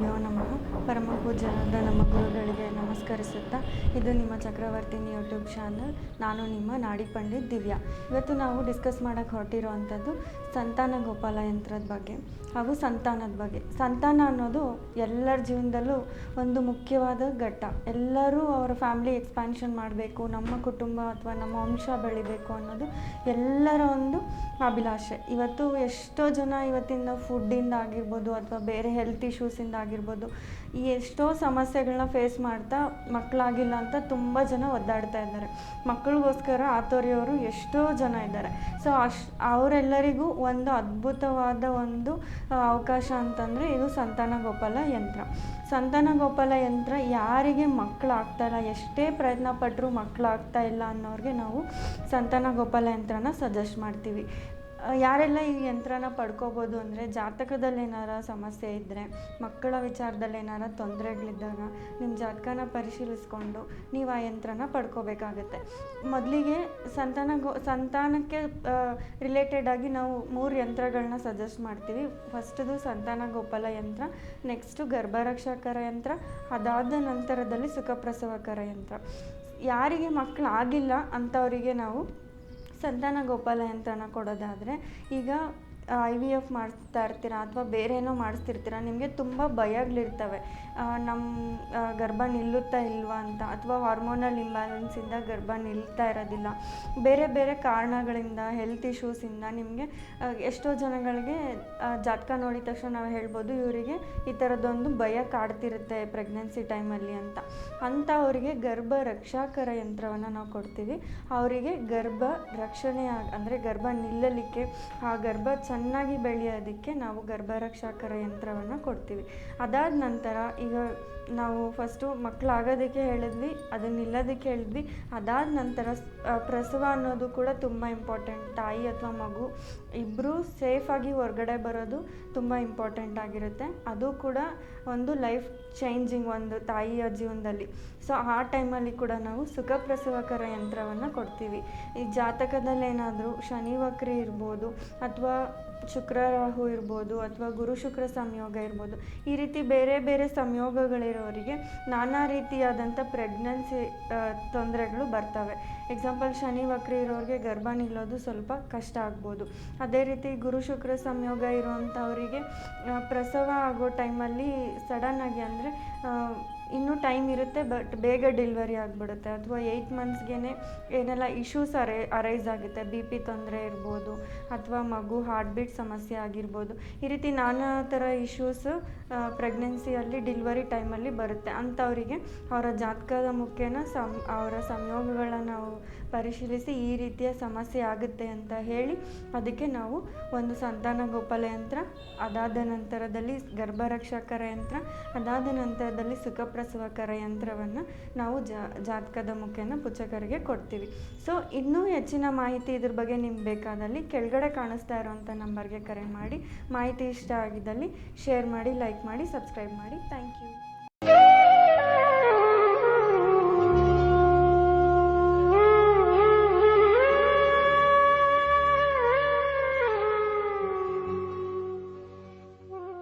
ಗುರುಭ್ಯೋ ನಮಃ. ಪರಮ ಪೂಜ್ಯರಾದ ನಮ್ಮ ಗುರುಗಳಿಗೆ ನಮಸ್ಕರಿಸುತ್ತಾ ಇದು ನಿಮ್ಮ ಚಕ್ರವರ್ತಿನಿ ಯೂಟ್ಯೂಬ್ ಚಾನಲ್. ನಾನು ನಿಮ್ಮ ನಾಡಿ ಪಂಡಿತ್ ದಿವ್ಯಾ. ಇವತ್ತು ನಾವು ಡಿಸ್ಕಸ್ ಮಾಡೋಕ್ಕೆ ಹೊರಟಿರುವಂಥದ್ದು ಸಂತಾನ ಗೋಪಾಲ ಯಂತ್ರದ ಬಗ್ಗೆ ಹಾಗೂ ಸಂತಾನದ ಬಗ್ಗೆ. ಸಂತಾನ ಅನ್ನೋದು ಎಲ್ಲರ ಜೀವನದಲ್ಲೂ ಒಂದು ಮುಖ್ಯವಾದ ಘಟ್ಟ. ಎಲ್ಲರೂ ಅವರ ಫ್ಯಾಮಿಲಿ ಎಕ್ಸ್ಪ್ಯಾನ್ಷನ್ ಮಾಡಬೇಕು, ನಮ್ಮ ಕುಟುಂಬ ಅಥವಾ ನಮ್ಮ ವಂಶ ಬೆಳಿಬೇಕು ಅನ್ನೋದು ಎಲ್ಲರ ಒಂದು ಅಭಿಲಾಷೆ. ಇವತ್ತು ಎಷ್ಟೋ ಜನ ಇವತ್ತಿನ ಫುಡ್ಡಿಂದ ಆಗಿರ್ಬೋದು ಅಥವಾ ಬೇರೆ ಹೆಲ್ತ್ ಇಶ್ಯೂಸಿಂದ ಆಗಿರ್ಬೋದು ಈ ಎಷ್ಟೋ ಸಮಸ್ಯೆಗಳನ್ನ ಫೇಸ್ ಮಾಡ್ತಾ ಮಕ್ಕಳಾಗಿಲ್ಲ ಅಂತ ತುಂಬ ಜನ ಒದ್ದಾಡ್ತಾ ಇದ್ದಾರೆ. ಮಕ್ಕಳಿಗೋಸ್ಕರ ಆತೋರಿಯವರು ಎಷ್ಟೋ ಜನ ಇದ್ದಾರೆ. ಸೊ ಅಶ್, ಅವರೆಲ್ಲರಿಗೂ ಒಂದು ಅದ್ಭುತವಾದ ಒಂದು ಅವಕಾಶ ಅಂತಂದರೆ ಇದು ಸಂತಾನ ಗೋಪಾಲ ಯಂತ್ರ. ಸಂತಾನ ಗೋಪಾಲ ಯಂತ್ರ ಯಾರಿಗೆ ಮಕ್ಕಳು ಆಗ್ತಾ ಇಲ್ಲ, ಎಷ್ಟೇ ಪ್ರಯತ್ನ ಪಟ್ಟರೂ ಮಕ್ಕಳಾಗ್ತಾ ಇಲ್ಲ ಅನ್ನೋರಿಗೆ ನಾವು ಸಂತಾನ ಗೋಪಾಲ ಯಂತ್ರನ ಸಜೆಸ್ಟ್ ಮಾಡ್ತೀವಿ. ಯಾರೆಲ್ಲ ಈ ಯಂತ್ರನ ಪಡ್ಕೋಬೋದು ಅಂದರೆ ಜಾತಕದಲ್ಲಿ ಏನಾರ ಸಮಸ್ಯೆ ಇದ್ದರೆ ಮಕ್ಕಳ ವಿಚಾರದಲ್ಲಿ ಏನಾರ ತೊಂದರೆಗಳಿದ್ದಾಗ ನಿಮ್ಮ ಜಾತಕನ ಪರಿಶೀಲಿಸ್ಕೊಂಡು ನೀವು ಆ ಯಂತ್ರನ ಪಡ್ಕೋಬೇಕಾಗತ್ತೆ. ಮೊದಲಿಗೆ ಸಂತಾನ ಸಂತಾನಕ್ಕೆ ರಿಲೇಟೆಡ್ ಆಗಿ ನಾವು ಮೂರು ಯಂತ್ರಗಳನ್ನ ಸಜೆಸ್ಟ್ ಮಾಡ್ತೀವಿ. ಫಸ್ಟದು ಸಂತಾನ ಗೋಪಾಲ ಯಂತ್ರ ನೆಕ್ಸ್ಟು ಗರ್ಭರಕ್ಷಕರ ಯಂತ್ರ, ಅದಾದ ನಂತರದಲ್ಲಿ ಸುಖಪ್ರಸವಕರ ಯಂತ್ರ. ಯಾರಿಗೆ ಮಕ್ಕಳು ಆಗಿಲ್ಲ ಅಂಥವರಿಗೆ ನಾವು ಸಂತಾನ ಗೋಪಾಲ ಯಂತ್ರನ ಕೊಡೋದಾದರೆ ಈಗ ಐ ವಿ ಎಫ್ ಮಾಡಿಸ್ತಾ ಇರ್ತೀರ ಅಥವಾ ಬೇರೆ ಏನೋ ಮಾಡಿಸ್ತಿರ್ತೀರ? ನಿಮಗೆ ತುಂಬ ಭಯಗಳಿರ್ತವೆ. ನಮ್ಮ ಗರ್ಭ ನಿಲ್ಲುತ್ತಾ ಇಲ್ವಾ ಅಂತ ಅಥವಾ ಹಾರ್ಮೋನಲ್ ಇಂಬ್ಯಾಲೆನ್ಸಿಂದ ಗರ್ಭ ನಿಲ್ತಾ ಇರೋದಿಲ್ಲ. ಬೇರೆ ಬೇರೆ ಕಾರಣಗಳಿಂದ ಹೆಲ್ತ್ ಇಶ್ಯೂಸಿಂದ ನಿಮಗೆ ಎಷ್ಟೋ ಜನಗಳಿಗೆ ಜಾತಕ ನೋಡಿದ ತಕ್ಷಣ ನಾವು ಹೇಳ್ಬೋದು ಇವರಿಗೆ ಈ ಥರದ್ದೊಂದು ಭಯ ಕಾಡ್ತಿರುತ್ತೆ ಪ್ರೆಗ್ನೆನ್ಸಿ ಟೈಮಲ್ಲಿ ಅಂತ. ಅಂಥವರಿಗೆ ಗರ್ಭ ರಕ್ಷಾಕರ ಯಂತ್ರವನ್ನು ನಾವು ಕೊಡ್ತೀವಿ. ಅವರಿಗೆ ಗರ್ಭ ರಕ್ಷಣೆ ಅಂದರೆ ಗರ್ಭ ನಿಲ್ಲಲಿಕ್ಕೆ ಆ ಗರ್ಭ ಚೆನ್ನಾಗಿ ಬೆಳೆಯೋದಕ್ಕೆ ನಾವು ಗರ್ಭರಕ್ಷಕರ ಯಂತ್ರವನ್ನು ಕೊಡ್ತೀವಿ. ಅದಾದ ನಂತರ ಈಗ ನಾವು ಫಸ್ಟು ಮಕ್ಕಳಾಗೋದಕ್ಕೆ ಹೇಳಿದ್ವಿ ಅದನ್ನ ನಿಲ್ಲೋದಕ್ಕೆ ಹೇಳಿದ್ವಿ. ಅದಾದ ನಂತರ ಪ್ರಸವ ಅನ್ನೋದು ಕೂಡ ತುಂಬ ಇಂಪಾರ್ಟೆಂಟ್ ತಾಯಿ ಅಥವಾ ಮಗು ಇಬ್ಬರೂ ಸೇಫಾಗಿ ಹೊರಗಡೆ ಬರೋದು ತುಂಬ ಇಂಪಾರ್ಟೆಂಟ್ ಆಗಿರುತ್ತೆ. ಅದು ಕೂಡ ಒಂದು ಲೈಫ್ ಚೇಂಜಿಂಗ್ ಒಂದು ತಾಯಿಯ ಜೀವನದಲ್ಲಿ. ಸೊ ಆ ಟೈಮಲ್ಲಿ ಕೂಡ ನಾವು ಸುಖ ಪ್ರಸವಕರ ಯಂತ್ರವನ್ನು ಕೊಡ್ತೀವಿ. ಈ ಜಾತಕದಲ್ಲೇನಾದರೂ ಶನಿ ವಕ್ರಿ ಇರ್ಬೋದು ಅಥವಾ ಶುಕ್ರ, ರಾಹು ಇರ್ಬೋದು ಅಥವಾ ಗುರು ಶುಕ್ರ ಸಂಯೋಗ ಇರ್ಬೋದು, ಈ ರೀತಿ ಬೇರೆ ಬೇರೆ ಸಂಯೋಗಗಳಿರೋರಿಗೆ ನಾನಾ ರೀತಿಯಾದಂಥ ಪ್ರೆಗ್ನೆನ್ಸಿ ತೊಂದರೆಗಳು ಬರ್ತವೆ. ಎಕ್ಸಾಂಪಲ್ ಶನಿ ವಕ್ರಿ ಇರೋರಿಗೆ ಗರ್ಭ ನಿಲ್ಲೋದು ಸ್ವಲ್ಪ ಕಷ್ಟ ಆಗ್ಬೋದು. ಅದೇ ರೀತಿ ಗುರು ಶುಕ್ರ ಸಂಯೋಗ ಇರುವಂಥವರಿಗೆ ಪ್ರಸವ ಆಗೋ ಟೈಮಲ್ಲಿ ಸಡನ್ನಾಗಿ ಅಂದರೆ ಟೈಮ್ ಇರುತ್ತೆ ಬಟ್ ಬೇಗ ಡೆಲಿವರಿ ಆಗಿಬಿಡುತ್ತೆ. ಅಥವಾ ಏಯ್ಟ್ ಮಂತ್ಸ್ಗೆ ಏನೆಲ್ಲ ಇಶ್ಯೂಸ್ ಅರೈ ಅರೈಸ್ ಆಗುತ್ತೆ. ಬಿ ಪಿ ತೊಂದರೆ ಇರ್ಬೋದು, ಅಥವಾ ಮಗು ಹಾರ್ಟ್ ಬೀಟ್ ಸಮಸ್ಯೆ ಆಗಿರ್ಬೋದು. ಈ ರೀತಿ ನಾನಾ ಥರ ಇಶ್ಯೂಸ್ ಪ್ರೆಗ್ನೆನ್ಸಿಯಲ್ಲಿ ಡಿಲ್ವರಿ ಟೈಮಲ್ಲಿ ಬರುತ್ತೆ. ಅಂಥವರಿಗೆ ಅವರ ಜಾತಕದ ಮುಖ್ಯನ ಸಂ, ಅವರ ಸಂಯೋಗಗಳನ್ನು ನಾವು ಪರಿಶೀಲಿಸಿ ಈ ರೀತಿಯ ಸಮಸ್ಯೆ ಆಗುತ್ತೆ ಅಂತ ಹೇಳಿ ಅದಕ್ಕೆ ನಾವು ಒಂದು ಸಂತಾನ ಗೋಪಾಲ ಯಂತ್ರ, ಅದಾದ ನಂತರದಲ್ಲಿ ಗರ್ಭರಕ್ಷಕರ ಯಂತ್ರ, ಅದಾದ ನಂತರದಲ್ಲಿ ಸುಖಪ್ರಸವಕರ ಯಂತ್ರವನ್ನು ನಾವು ಜಾತಕದ ಮುಖೇನ ಪುಚ್ಚಕರಿಗೆ ಕೊಡ್ತೀವಿ. ಸೊ ಇನ್ನೂ ಹೆಚ್ಚಿನ ಮಾಹಿತಿ ಇದ್ರ ಬಗ್ಗೆ ನಿಮ್ಗೆ ಬೇಕಾದಲ್ಲಿ ಕೆಳಗಡೆ ಕಾಣಿಸ್ತಾ ಇರುವಂಥ ನಂಬರ್ಗೆ ಕರೆ ಮಾಡಿ, ಮಾಹಿತಿ ಇಷ್ಟ ಆಗಿದ್ದಲ್ಲಿ ಶೇರ್ ಮಾಡಿ ಲೈಕ್ ಮಾಡಿ ಸಬ್ಸ್ಕ್ರೈಬ್ ಮಾಡಿ. Thank you